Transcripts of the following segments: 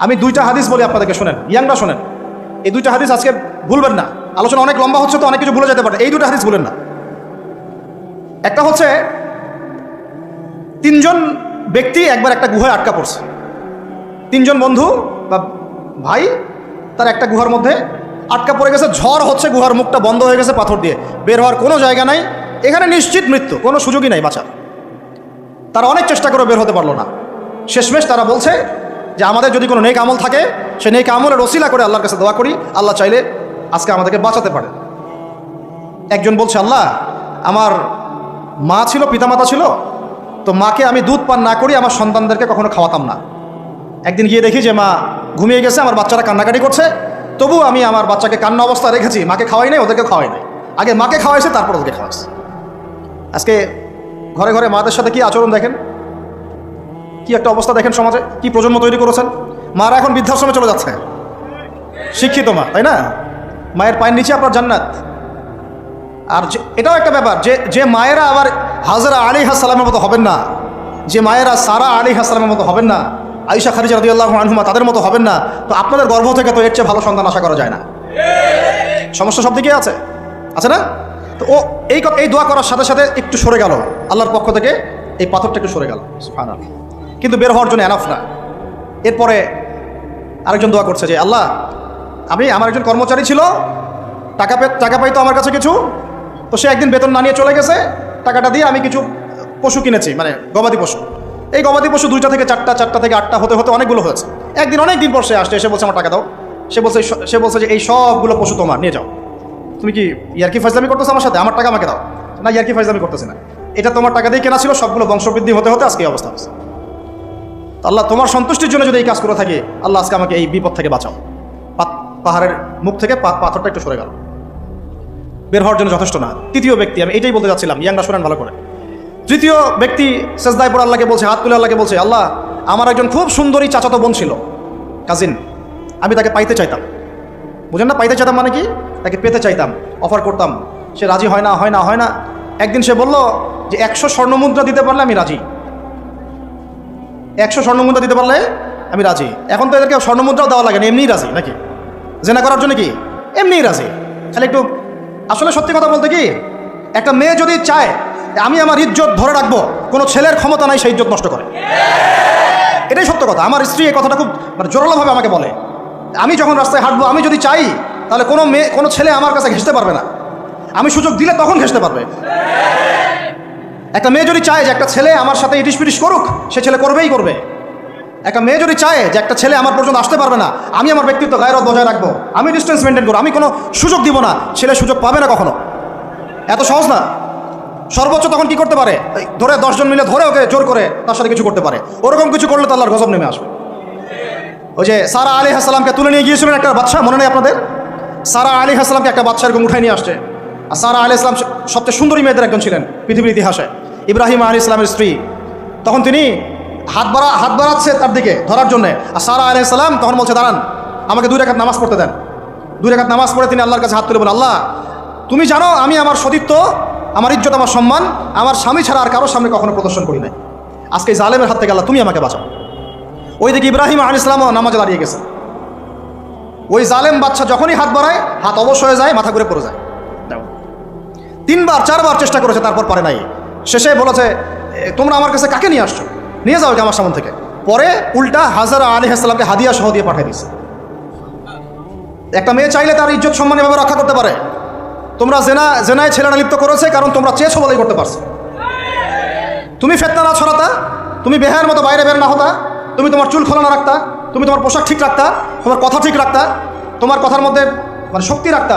আমি দুইটা হাদিস বলি আপনাদেরকে, শোনেন। ইয়াংরা শোনেন। এই দুইটা হাদিস আজকে ভুলবেন না। আলোচনা অনেক লম্বা হচ্ছে তো অনেক কিছু ভুলে যেতে পারে। এই দুটো হাদিস ভুলেন না। একটা হচ্ছে, তিনজন ব্যক্তি একবার একটা গুহায় আটকা পড়ছে। তিনজন বন্ধু বা ভাই, তার একটা গুহার মধ্যে আটকা পড়ে গেছে। ঝড় হচ্ছে, গুহার মুখটা বন্ধ হয়ে গেছে পাথর দিয়ে। বের হওয়ার কোনো জায়গা নাই। এখানে নিশ্চিত মৃত্যু, কোনো সুযোগই নাই বাঁচার। তারা অনেক চেষ্টা করে বের হতে পারল না। শেষমেশ তারা বলছে যে আমাদের যদি কোনো নেক আমল থাকে, সে নেক আমলের রসিলা করে আল্লাহর কাছে দোয়া করি, আল্লাহ চাইলে আজকে আমাদেরকে বাঁচাতে পারে। একজন বলছে, আল্লাহ, আমার মা ছিল, পিতামাতা ছিল, তো মাকে আমি দুধ পান না করি, আমার সন্তানদেরকে কখনো খাওয়াতাম না। একদিন গিয়ে দেখি যে মা ঘুমিয়ে গেছে, আমার বাচ্চারা কান্নাকাটি করছে, তবু আমি আমার বাচ্চাকে কান্না অবস্থা রেখেছি, মাকে খাওয়াই নাই, ওদেরকে খাওয়াই নাই। আগে মাকে খাওয়াইছে, তারপর ওদেরকে খাওয়াইছে। আজকে ঘরে ঘরে মাদের সাথে কি আচরণ দেখেন? কি একটা অবস্থা দেখেন সমাজে? কি প্রজন্ম তৈরি করেছেন? মারা এখন বৃদ্ধাশ্রমে চলে যাচ্ছে। শিক্ষিত মা, তাই না? মায়ের পায়ের নিচে আপনার জান্নাত। আর এটাও একটা ব্যাপার যে যে মায়েরা আবার হাজরা আলী হাসালামের মতো হবেন না। যে মায়েরা সারা আলী হাসালামের মতো হবেন না। আইসা খারিজা রদিয়াল্লাহ আনহুমা তাদের মতো হবেন না। তো আপনাদের গর্ভ থেকে তো এর চেয়ে ভালো সন্তান আশা করা যায় না। সমস্যা সব দিকে আছে। আছে না? তো ও এই এই দোয়া করার সাথে সাথে একটু সরে গেল। আল্লাহর পক্ষ থেকে এই পাথরটা একটু সরে গেল। সুবহানাল্লাহ। কিন্তু বের হওয়ার জন্য এনাফ না। এরপরে আরেকজন দোয়া করছে যে, আল্লাহ, আমি আমার একজন কর্মচারী ছিল, টাকা পে টাকা পাইতো আমার কাছে কিছু, তো সে একদিন বেতন না নিয়ে চলে গেছে, টাকাটা দিয়ে আমি কিছু পশু কিনেছি মানে গবাদি পশু। এই গবাদি পশু দুইটা থেকে চারটা চারটা থেকে আটটা হতে হতে অনেকগুলো হয়েছে। একদিন অনেক দিন পর সে আসছে এসে বলছে, আমার টাকা দাও। সে বলছে সে বলছে যে, এই সবগুলো পশু তোমার, নিয়ে যাও। তুমি কি ইয়ার্কি ফাইজলামি করতেছো আমার সাথে? আমার টাকা আমাকে দাও। না, ইয়ার্কি ফাইজলামি করতেছি না। এটা তোমার টাকা দিয়ে কেনা ছিল, সবগুলো বংশবৃদ্ধি হতে হতে আজকে অবস্থা হচ্ছে আল্লাহ তোমার সন্তুষ্টির জন্য যদি এই কাজ করে থাকে, আল্লাহ আজকে আমাকে এই বিপদ থেকে বাঁচাও। পাহাড়ের মুখ থেকে পাথরটা একটু সরে গেল। বের হওয়ার জন্য যথেষ্ট না। তৃতীয় ব্যক্তি, আমি এটাই বলতে যাচ্ছিলাম, ইয়াংরা শোনেন ভালো করে। তৃতীয় ব্যক্তি সেজদায় পর আল্লাহকে বলছে, হাত তুলে আল্লাহকে বলছে, আল্লাহ, আমার একজন খুব সুন্দরী চাচাতো বোন ছিল, কাজিন। আমি তাকে পাইতে চাইতাম। বুঝেন না, পাইতে চাইতাম মানে কি? তাকে পেতে চাইতাম অফার করতাম। সে রাজি হয় না হয় না হয় না। একদিন সে বলল যে, একশো স্বর্ণমুদ্রা দিতে পারলে আমি রাজি। একশো স্বর্ণমুদ্রা দিতে পারলে আমি রাজি। এখন তো এদেরকে স্বর্ণমুদ্রাও দেওয়া লাগে না, এমনিই রাজি, নাকি? জেনা করার জন্য কি? এমনিই রাজি। খালি একটু আসলে সত্যি কথা বলতে কি, একটা মেয়ে যদি চায়, আমি আমার ইজ্জত ধরে রাখব, কোনো ছেলের ক্ষমতা নাই সেই ইজ্জত নষ্ট করে। এটাই সত্য কথা। আমার স্ত্রী এই কথাটা খুব মানে জোরালোভাবে আমাকে বলে। আমি যখন রাস্তায় হাঁটবো, আমি যদি চাই, তাহলে কোনো মেয়ে, কোনো ছেলে আমার কাছে ঘেসতে পারবে না। আমি সুযোগ দিলে তখন ঘেসতে পারবে। একটা মেয়ে যদি চায় যে একটা ছেলে আমার সাথে ইটিস পিটিস করুক, সে ছেলে করবেই করবে। একটা মেয়ে যদি চায় যে একটা ছেলে আমার পর্যন্ত আসতে পারবে না, আমি আমার ব্যক্তিত্ব গায়েরত বজায় রাখব, আমি ডিস্টেন্স মেনটেন করব, আমি কোনো সুযোগ দিব না, ছেলে সুযোগ পাবে না কখনো। এত সহজ না। সর্বোচ্চ তখন কি করতে পারে? ধরে দশজন মিলে ধরে ওকে জোর করে তার সাথে কিছু করতে পারে। ওরকম কিছু করলে তো আল্লাহর গজব নেমে আসবে। ওই যে সারা আলী হাসলামকে তুলে নিয়ে গিয়েছিলেন একটা বাচ্চা মনে নেই আপনাদের? সারা আলী হাসলামকে একটা বাচ্চা এরকম উঠাই নিয়ে আসছে। আর সারা আলী ইসলাম সবচেয়ে সুন্দরী মেয়েদের একজন ছিলেন পৃথিবীর ইতিহাসে। ইব্রাহিম আলী ইসলামের স্ত্রী। তখন তিনি হাত বাড়া, হাত বাড়াচ্ছে তার দিকে ধরার জন্য। আর সারা আলী ইসলাম তখন বলছে, দাঁড়ান, আমাকে দুই রেখাত নামাজ পড়তে দেন। দুই রেখাত নামাজ পড়ে তিনি আল্লাহর কাছে হাত তুলে বলেন আল্লাহ, তুমি জানো আমি আমার সতীত্ব, আমার ইজ্জত, আমার সম্মান, আমার স্বামী ছাড়া আর কারোর সামনে কখনো প্রদর্শন করি নাই। আজকে জালেমের হাত থেকে আল্লাহ, তুমি আমাকে বাঁচাও। ওই দিকে ইব্রাহিম আল ইসলামও নামাজে দাঁড়িয়ে গেছে। ওই জালেম বাচ্চা যখনই হাত বাড়ায়, হাত অবশ হয়ে যায়, মাথা ঘুরে পড়ে যায়। তিনবার, চারবার চেষ্টা করেছে, তারপর পারে নাই। শেষে বলেছে তোমরা আমার কাছে কাকে নিয়ে আসছো? নিয়ে যাও আমার সামন থেকে। পরে উল্টা হাজারা আলী হাসলামকে হাদিয়া সহ দিয়ে পাঠিয়ে দিচ্ছে একটা মেয়ে চাইলে তার ইজ্জত সম্মান এভাবে রক্ষা করতে পারে। তোমরা জেনা, জেনায় ছেলেরা লিপ্ত করেছে, কারণ তোমরা চেয়েছো বলেই করতে পারছ। তুমি ফেতনা না ছড়াতা, তুমি বেহার মতো বাইরে বের না হতা, তুমি তোমার চুল খোলা না রাখতা, তুমি তোমার পোশাক ঠিক রাখতা, তোমার কথা ঠিক রাখতা, তোমার কথার মধ্যে মানে শক্তি রাখতা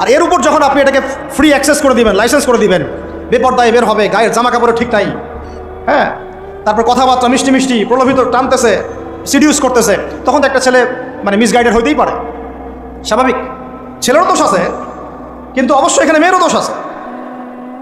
আর এর উপর যখন আপনি এটাকে ফ্রি অ্যাক্সেস করে দিবেন লাইসেন্স করে দিবেন, বেপর্দায় বের হবে, গায়ের জামা কাপড়ে ঠিক নাই। হ্যাঁ? তারপর কথাবার্তা মিষ্টি মিষ্টি, প্রলোভিত টানতেছে সিডিউস করতেছে, তখন তো একটা ছেলে মানে মিসগাইডেড হইতেই পারে। স্বাভাবিক। ছেলেরও দোষ আছে, কিন্তু অবশ্যই এখানে মেয়েরও দোষ আছে।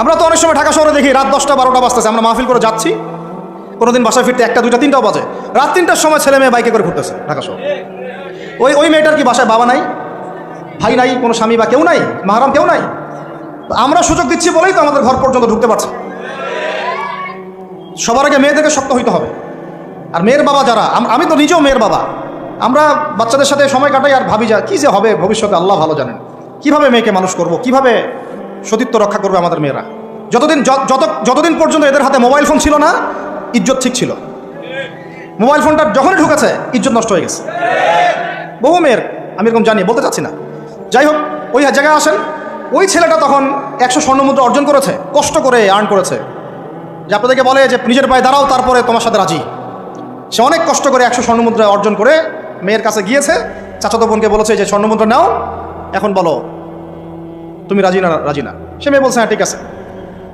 আমরা তো অনেক সময় ঢাকা শহরে দেখি, রাত দশটা বারোটা বাজতেছে, আমরা মাহফিল করে যাচ্ছি। কোনোদিন বাসায় ফিরতে একটা, দুইটা, তিনটাও বাজে। রাত তিনটার সময় ছেলে মেয়ে বাইকে করে ঘুরতেছে ঢাকা শহর। ওই ওই মেয়েটার কি বাসায় বাবা নাই? ভাই নাই, কোনো স্বামী বা কেউ নাই, মাহারাম কেউ নাই। আমরা সুযোগ দিচ্ছি বলেই তো আমাদের ঘর পর্যন্ত ঢুকতে পারছে। সবার আগে মেয়েদেরকে শক্ত হইতে হবে। আর মেয়ের বাবা যারা, আমি তো নিজেও মেয়ের বাবা। আমরা বাচ্চাদের সাথে সময় কাটাই আর ভাবি যা, কী যে হবে ভবিষ্যতে, আল্লাহ ভালো জানেন। কীভাবে মেয়েকে মানুষ করব? কীভাবে সতীত্ব রক্ষা করবে আমাদের মেয়েরা? যতদিন যত, যতদিন পর্যন্ত এদের হাতে মোবাইল ফোন ছিল না, ইজ্জত ঠিক ছিল। মোবাইল ফোনটা যখনই ঢুকেছে, ইজ্জত নষ্ট হয়ে গেছে। বহু মেয়ের, আমি এরকম জানি, বলতে চাচ্ছি না। যাই হোক, ওই জায়গায় আসেন। ওই ছেলেটা তখন একশো স্বর্ণমুদ্রা অর্জন করেছে, কষ্ট করে আর্ন করেছে। যে আপনাদেরকে বলে যে, নিজের পায়ে দাঁড়াও, তারপরে তোমার সাথে রাজি। সে অনেক কষ্ট করে একশো স্বর্ণমুদ্রা অর্জন করে মেয়ের কাছে গিয়েছে। চাচাতো বোনকে বলেছে যে, স্বর্ণমুদ্রা নাও, এখন বলো, তুমি রাজি না রাজি না? সে মেয়ে বলছে হ্যাঁ ঠিক আছে।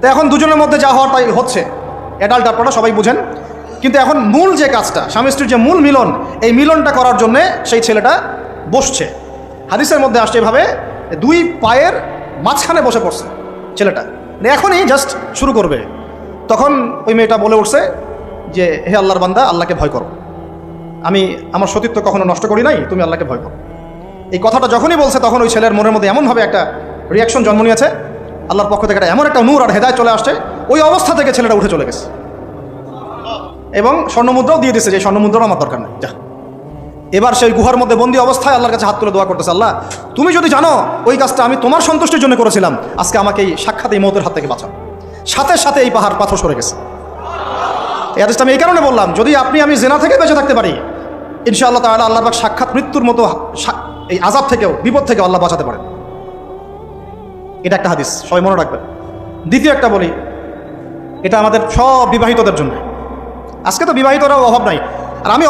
তো এখন দুজনের মধ্যে যা হওয়ার তাই হচ্ছে। অ্যাডাল্ট আপনারা সবাই বুঝেন। কিন্তু এখন মূল যে কাজটা, স্বামী স্ত্রীর যে মূল মিলন, এই মিলনটা করার জন্যে সেই ছেলেটা বসছে। হাদিসের মধ্যে আসছে এভাবে দুই পায়ের মাঝখানে বসে পড়ছে ছেলেটা। মানে এখনই জাস্ট শুরু করবে। তখন ওই মেয়েটা বলে উঠছে যে, হে আল্লাহর বান্দা, আল্লাহকে ভয় করো। আমি, আমার সতীত্ব কখনো নষ্ট করি নাই, তুমি আল্লাহকে ভয় করো। এই কথাটা যখনই বলছে, তখন ওই ছেলের মনের মধ্যে এমনভাবে একটা রিয়াকশন জন্ম নিয়েছে। আল্লাহর পক্ষ থেকে একটা এমন একটা নূর আর হেদায় চলে আসছে। ওই অবস্থা থেকে ছেলেটা উঠে চলে গেছে। এবং স্বর্ণমুদ্রাও দিয়ে দিয়েছে যে স্বর্ণমুদ্রাও আমার দরকার নেই, যা। এবার সেই গুহার মধ্যে বন্দি অবস্থায় আল্লাহর কাছে হাত তুলে দোয়া করতেছে, আল্লাহ, তুমি যদি জানো ওই কাজটা আমি তোমার সন্তুষ্টির জন্য করেছিলাম, আজকে আমাকে এই সাক্ষাৎ এই মতের হাত থেকে বাঁচাও। সাথে সাথে এই পাহাড় পাথর সরে গেছে। এই আদেশটা আমি এই কারণে বললাম, যদি আপনি আমি জেনা থেকে বেঁচে থাকতে পারি, ইনশাআল্লাহ তাহলে আল্লাহ পাক সাক্ষাৎ মৃত্যুর মতো এই আজাব থেকেও, বিপদ থেকেও আল্লাহ বাঁচাতে পারেন। এটা একটা হাদিস, সবাই মনে রাখবেন। দ্বিতীয় একটা বলি, এটা আমাদের সব বিবাহিতদের জন্য। আজকে তো বিবাহিতরাও অভাব নাই। আর আমি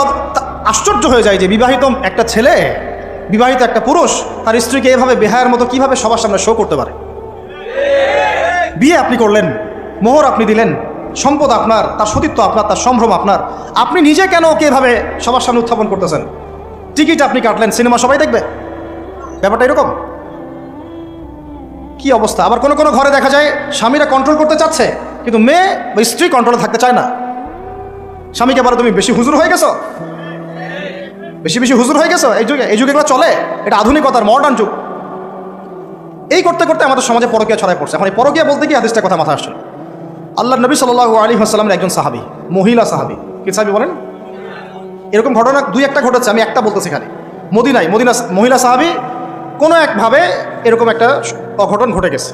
আশ্চর্য হয়ে যায় যে বিবাহিত একটা ছেলে, বিবাহিত একটা পুরুষ, তার স্ত্রীকে এভাবে বেহায়ের মতো কীভাবে সবার সামনে শো করতে পারে? বিয়ে আপনি করলেন, মোহর আপনি দিলেন, সম্পদ আপনার, তার সতীত্ব আপনার, তার সম্ভ্রম আপনার। আপনি নিজে কেন ওকে এভাবে সবার সামনে উত্থাপন করতেছেন? টিকিট আপনি কাটলেন, সিনেমা সবাই দেখবে। ব্যাপারটা এরকম। কি অবস্থা? আবার কোনো কোনো ঘরে দেখা যায়, স্বামীরা কন্ট্রোল করতে চাচ্ছে, কিন্তু মেয়ে বা স্ত্রী কন্ট্রোলে থাকতে চায় না। স্বামীকে বলো, তুমি বেশি হুজুর হয়ে গেছো? বেশি বেশি হুজুর হয়ে গেছো? এই যুগে এই যুগে এগুলো চলে? এটা আধুনিকতার মডার্ন যুগ। এই করতে করতে আমাদের সমাজে পরকীয়া ছড়ায় পড়ছে। এখন এই পরকীয়া বলতে কি আদেশটা কথা মাথা আসছে আল্লাহ নবী সাল্লাহ আলী আসসালামের একজন সাহাবি, মহিলা সাহাবি। কি সাহাবি বলেন? এরকম ঘটনা দুই একটা ঘটেছে, আমি একটা বলতেছি খালি মদিনাই মদিনা মহিলা সাহাবি, কোনো একভাবে এরকম একটা অঘটন ঘটে গেছে।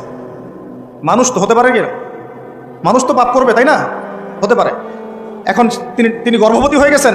মানুষ তো হতে পারে কি মানুষ তো পাপ করবে, তাই না? হতে পারে। এখন তিনি তিনি গর্ভবতী হয়ে গেছেন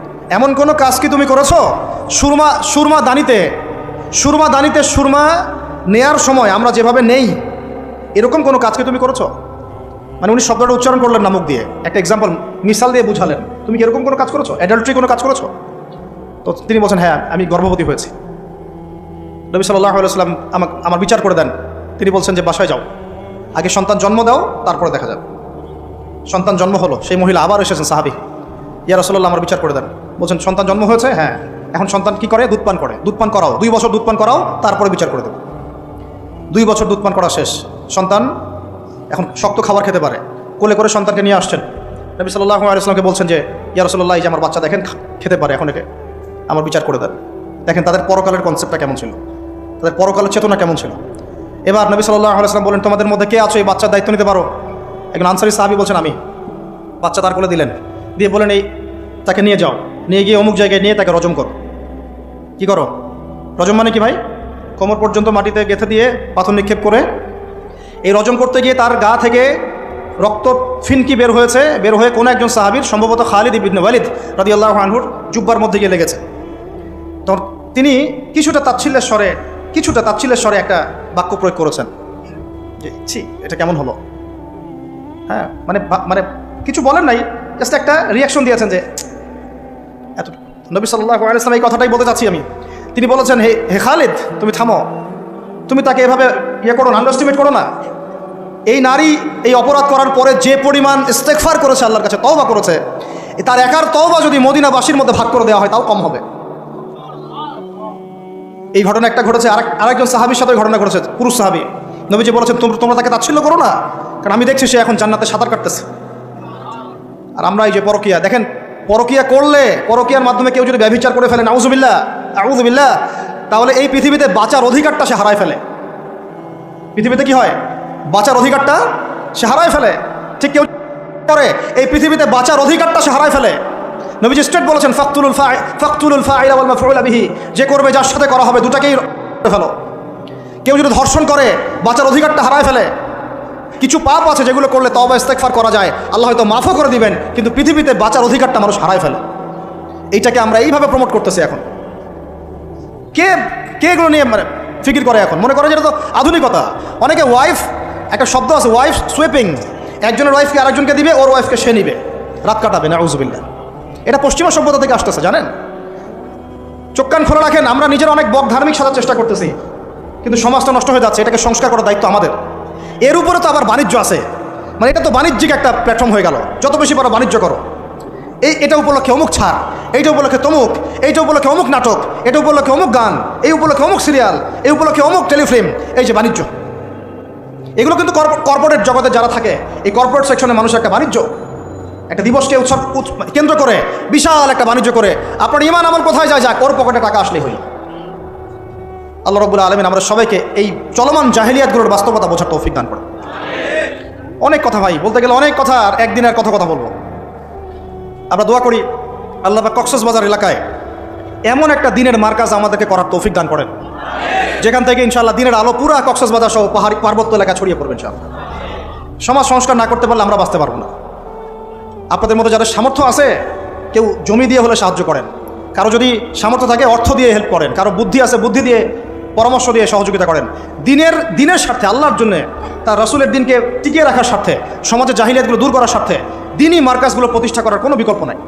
এমন কোনো কাজ কি তুমি করেছ? সুরমা সুরমা দানিতে সুরমা দানিতে সুরমা নেয়ার সময় আমরা যেভাবে নেই, এরকম কোনো কাজ কি তুমি করেছ? মানে উনি শব্দটা উচ্চারণ করলেন নামক দিয়ে। একটা এক্সাম্পল মিসাল দিয়ে বুঝালেন। তুমি কি এরকম কোনো কাজ করেছ? অ্যাডাল্ট্রি কোনো কাজ করেছ? তো তিনি বলছেন হ্যাঁ আমি গর্ভবতী হয়েছি। নবী সাল্লাহ আলাইসাল্লাম আমাকে, আমার বিচার করে দেন। তিনি বলছেন যে, বাসায় যাও। আগে সন্তান জন্ম দাও, তারপরে দেখা যাবে। সন্তান জন্ম হলো, সেই মহিলা আবার এসেছেন সাহাবি। ইয়া রসল্লাহ আমার বিচার করে দেন। বলছেন, সন্তান জন্ম হয়েছে? হ্যাঁ। এখন সন্তান কি করে? দুধ পান করে। দুধ পান করাও। দুই বছর দুধ পান করাও, তারপরে বিচার করে দেবো। দুই বছর দুধ পান করা শেষ। সন্তান? এখন শক্ত খাবার খেতে পারে। কোলে করে সন্তানকে নিয়ে আসছেন। নবী সাল্লাহ আলিয়াকে বলছেন যে, ইয়া রসল্লাহ এই যে আমার বাচ্চা দেখেন খেতে পারে এখন একে। আমার বিচার করে দেন। দেখেন, তাদের পরকালের কনসেপ্টটা কেমন ছিল? তাদের পরকালের চেতনা কেমন ছিল? এবার নবী সাল্লাহ আলাইসলাম বলেন, তোমাদের মধ্যে কে আছো? এই বাচ্চার দায়িত্ব নিতে পারো? একজন আনসারি সাহাবি বলছেন, আমি। বাচ্চা তার কোলে দিলেন। দিয়ে বলেন, এই, তাকে নিয়ে যাও। নিয়ে গিয়ে অমুক জায়গায় নিয়ে তাকে রজম করো। কি করো? রজম মানে কি ভাই? কোমর পর্যন্ত মাটিতে গেঁথে দিয়ে পাথর নিক্ষেপ করে। এই রজম করতে গিয়ে তার গা থেকে রক্ত ফিনকি বের হয়েছে। বের হয়ে কোনো একজন সাহাবির, সম্ভবত খালিদ ইবিন ওয়ালিদ রাদি আল্লাহ আনহুর জুব্বার মধ্যে গিয়ে লেগেছে। তখন তিনি কিছুটা তাচ্ছিল্যের স্বরে, কিছুটা তাচ্ছিলের স্বরে একটা বাক্য প্রয়োগ করেছেন। যে, ছি, এটা কেমন হলো? হ্যাঁ মানে মানে কিছু বলেন নাই জাস্ট একটা রিয়াকশন দিয়েছেন যে নবী সাল্লাহ আলাইসলাম এই কথাটাই বলতে চাচ্ছি আমি। তিনি বলেছেন, হে হে খালিদ, তুমি থামো। তুমি তাকে এভাবে ইয়ে করো না আন্ডারস্টিমেট করো না। এই নারী এই অপরাধ করার পরে যে পরিমাণ ইস্তেকফার করেছে আল্লাহর কাছে, তওবা করেছে তার একার তওবা যদি মদিনাবাসীর মধ্যে ভাগ করে দেওয়া হয়, তাও কম হবে। এই ঘটনা একটা ঘটেছে, আরেক, আরেকজন সাহাবির সাথে ঘটনা ঘটেছে, পুরুষ সাহাবি। নবীজি বলেছেন তোমরা তাকে তাচ্ছিল্য করো না, কারণ আমি দেখছি সে এখন জান্নাতে সাঁতার কাটতেছে। আর আমরা এই যে পরকিয়া, দেখেন পরকিয়া করলে পরকিয়ার মাধ্যমে কেউ যদি ব্যবচার করে ফেলে নাউজুবিল্লা আউজুবিল্লা তাহলে এই পৃথিবীতে বাঁচার অধিকারটা সে হারায় ফেলে। পৃথিবীতে কি হয়? বাঁচার অধিকারটা সে হারায় ফেলে। ঠিক কেউ করে, এই পৃথিবীতে বাঁচার অধিকারটা সে হারায় ফেলে। নবীজি স্টেট বলেছেন, ফাকতুলুল ফা ফাকতুলুল ফাইলা ওয়াল মাফউলা বিহি যে করবে যার সাথে করা হবে দুটাকেই ফেলো। কেউ যদি ধর্ষণ করে, বাঁচার অধিকারটা হারায় ফেলে কিছু পাপ আছে যেগুলো করলে তবা ইস্তেকফার করা যায়। আল্লাহ হয়তো মাফও করে দিবেন, কিন্তু পৃথিবীতে বাঁচার অধিকারটা মানুষ হারায় ফেলে। এইটাকে আমরা এইভাবে প্রমোট করতেছি এখন। কে কে এগুলো নিয়ে মানে ফিকির করে এখন? মনে করে যেটা তো আধুনিকতা। অনেকে ওয়াইফ একটা শব্দ আছে ওয়াইফ সুইপিং একজনের ওয়াইফকে আরেকজনকে দিবে, ওর ওয়াইফকে সে নিবে। রাত কাটাবে না উজবিল্লা এটা পশ্চিমা সভ্যতা থেকে আসতেছে, জানেন? চোখ কান খোলা রাখেন, আমরা নিজের অনেক বক ধার্মিক সাজার চেষ্টা করতেছি। কিন্তু সমাজটা নষ্ট হয়ে যাচ্ছে, এটাকে সংস্কার করার দায়িত্ব আমাদের। এর উপরে তো আবার বাণিজ্য আছে। মানে এটা তো বাণিজ্যিক একটা প্ল্যাটফর্ম হয়ে গেল। যত বেশি পারো বাণিজ্য করো। এই, এটা উপলক্ষে অমুক ছাড়, এইটা উপলক্ষে তমুক, এইটা উপলক্ষে অমুক নাটক, এটা উপলক্ষে অমুক গান, এই উপলক্ষে অমুক সিরিয়াল এই উপলক্ষে অমুক টেলিফিল্ম এই যে বাণিজ্য। এগুলো কিন্তু কর্পোরেট জগতে যারা থাকে, এই কর্পোরেট সেকশনের মানুষ একটা বাণিজ্য। একটা দিবসকে উৎসব, উৎ- কেন্দ্র করে, বিশাল একটা বাণিজ্য করে। আপনার ইমান আমল কোথায় যায় যাক, ওর পকেটে টাকা আসলেই হইল আল্লাহ রবুল্লা আলমিন আমরা সবাইকে এই চলমান জাহিলিয়াতগুলোর বাস্তবতা বোঝার তৌফিক দান করে অনেক কথা ভাই, বলতে গেলে অনেক কথা আর একদিনের কথা কথা বলব। আমরা দোয়া করি আল্লাহ বাজার এলাকায় এমন একটা দিনের মার্কাজ আমাদেরকে করার তৌফিক দান করেন। যেখান থেকে ইনশাল্লাহ দিনের আলো পুরা বাজার সহ পাহাড়ি, পার্বত্য এলাকা ছড়িয়ে পড়বে ইনশাআল্লাহ। সমাজ সংস্কার না করতে পারলে আমরা বাঁচতে পারব না। আপনাদের মতো যাদের সামর্থ্য আছে, কেউ জমি দিয়ে হলে সাহায্য করেন। কারও যদি সামর্থ্য থাকে, অর্থ দিয়ে হেল্প করেন। কারও বুদ্ধি আছে, বুদ্ধি দিয়ে পরামর্শ দিয়ে সহযোগিতা করেন। দিনের দিনের স্বার্থে, আল্লাহর জন্য, তার রসুলের দিনকে টিকিয়ে রাখার স্বার্থে, সমাজের জাহিলিয়াতগুলো দূর করার স্বার্থে, দিনই মার্কাজগুলো প্রতিষ্ঠা করার কোনো বিকল্প নাই।